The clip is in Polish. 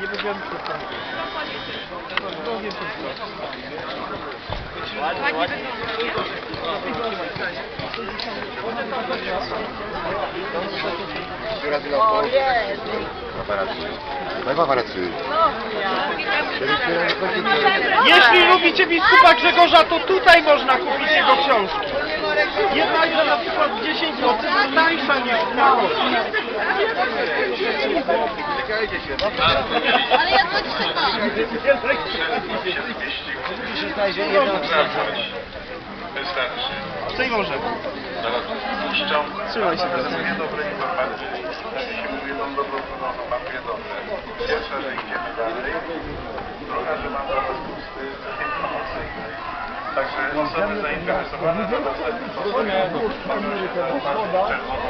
Nie będziemy paparazzi. Jeśli lubicie biskupa Grzegorza, to tutaj można kupić jego jest tańsza niż na Rosji. Ale ja to trzymam. Wystarczy. Czyli możemy. Zaraz puszczam. Trzymaj się. Dwie dobre informacje. Jak się mówi jedną dobrą, drugą mam dwie dobre. Pierwsza, że idziemy dalej. Druga, że mam dla Was pusty informacyjny. Także osoby zainteresowane na następnym spotkaniu.